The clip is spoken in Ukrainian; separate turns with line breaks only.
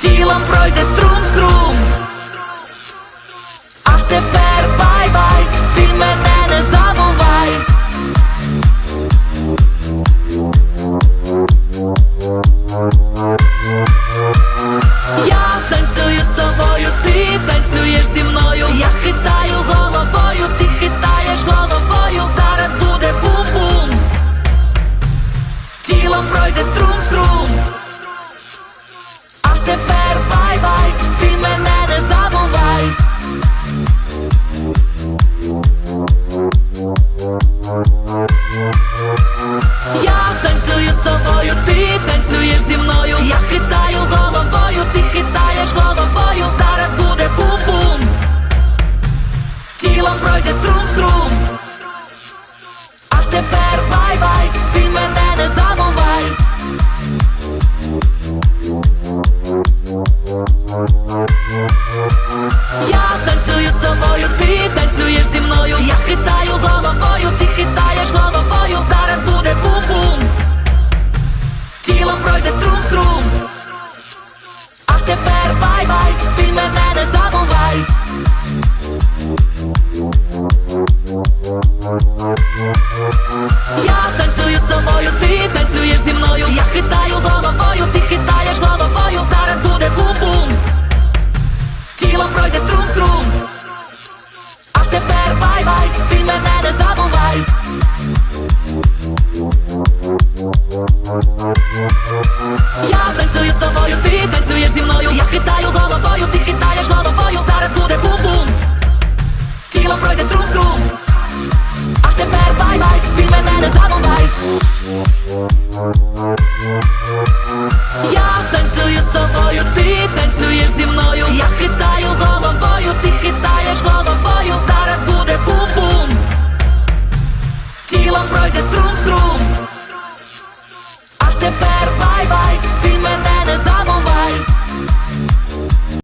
тілом пройде струм струм. бай-бай, ти мене не забувай. Я танцюю з тобою, ти танцюєш зі мною. Я хитаю головою, ти хитаєш головою. Зараз буде бум-бум Тілом пройде струм-струм. А тепер. Я танцюю з тобою, ти танцюєш зі мною. Я хитаю головою, ти хитаєш головою. Зараз буде бум-бум. Тілом пройде струм-струм. А тепер бай-бай, ти мене не забувай. Я танцюю з тобою, ти танцюєш зі мною. Я хитаю головою, ти хитаєш Я танцюю з тобою, ти танцюєш зі мною. Я хитаю головою, ти хитаєш головою. Зараз буде бум-бум Тіло пройде струм-струм. А тепер.